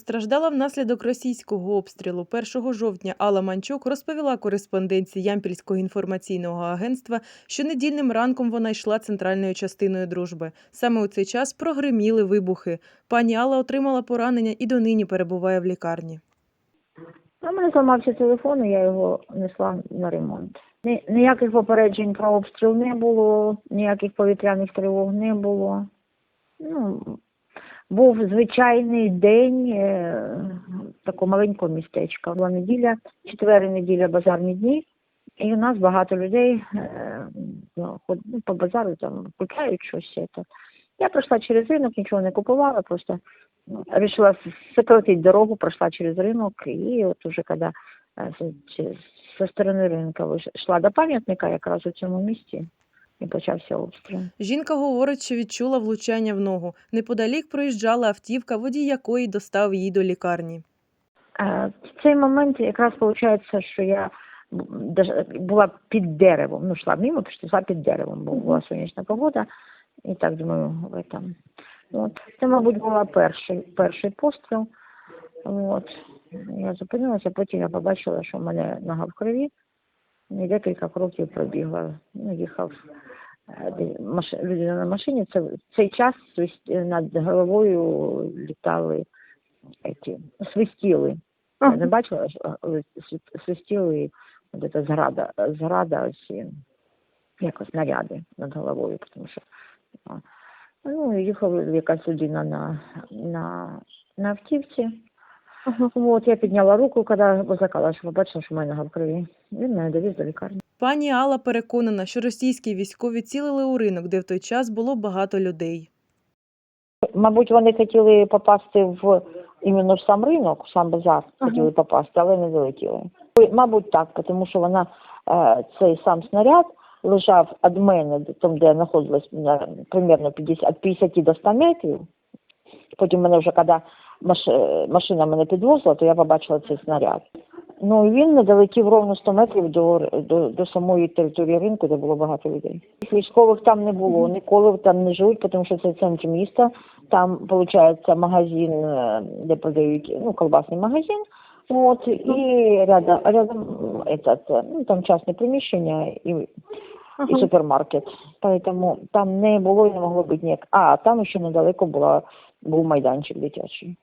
Страждала внаслідок російського обстрілу. 1 жовтня Алла Манчук розповіла кореспонденції Ямпільського інформаційного агентства, що недільним ранком вона йшла центральною частиною дружби. Саме у цей час прогриміли вибухи. Пані Алла отримала поранення і донині перебуває в лікарні. У мене зламався телефон, і я його несла на ремонт. Ніяких попереджень про обстріл не було, ніяких повітряних тривог не було. Ну, був звичайний день е, такого маленького містечка. Була неділя, четвер і неділя базарні дні. І у нас багато людей е, ну, ну, по базару там купляють щось. Я пройшла через ринок, нічого не купувала, просто ну, решила с- сократить дорогу, прошла через рынок, и вот уже с- че- со сторони ринка йшла до пам'ятника, якраз у цьому місці, і почався обстріл. Жінка говорить, що відчула влучання в ногу. Неподалік проїжджала автівка, водій якої достав її до лікарні. Е, В цей момент якраз виходить, що я була під деревом, ну йшла мимо, пішла під деревом, бо була сонячна погода, і так думаю, в этом. От. Це, мабуть, був перший, перший постріл. От. Я зупинилася, потім я побачила, що в мене нога в крові, і декілька кроків пробігла. Ну, їхав людина на машині. Це, в цей час свист- над головою літали эти, свистіли. Я не бачила, але свистіли це зграда, зграда ці, як снаряди над головою, тому що ну, їхала якась людина на, на, на автівці. От, я підняла руку, коли возлякала, що побачила, що в мене в крові. Він мене довіз до лікарні. Пані Алла переконана, що російські військові цілили у ринок, де в той час було багато людей. Мабуть, вони хотіли попасти в іменно в сам ринок, в сам базар хотіли попасти, але не залетіли. Мабуть, так, тому що вона е, цей сам снаряд лежав від мене, там, де я знаходилась на примерно 50, від 50 до 100 метрів. Потім мене вже, коли е, машина мене підвозила, то я побачила цей снаряд. Ну і він не долетів ровно 100 метрів до, до, до самої території ринку, де було багато людей. Військових там не було, ніколи там не живуть, тому що це центр міста. Там, виходить, магазин, е, де продають, ну, колбасний магазин. От, і рядом, рядом этот, ну, там частне приміщення і, і супермаркет. Поэтому там не було і не могло бути ніяк. А, там ще недалеко була, був майданчик дитячий.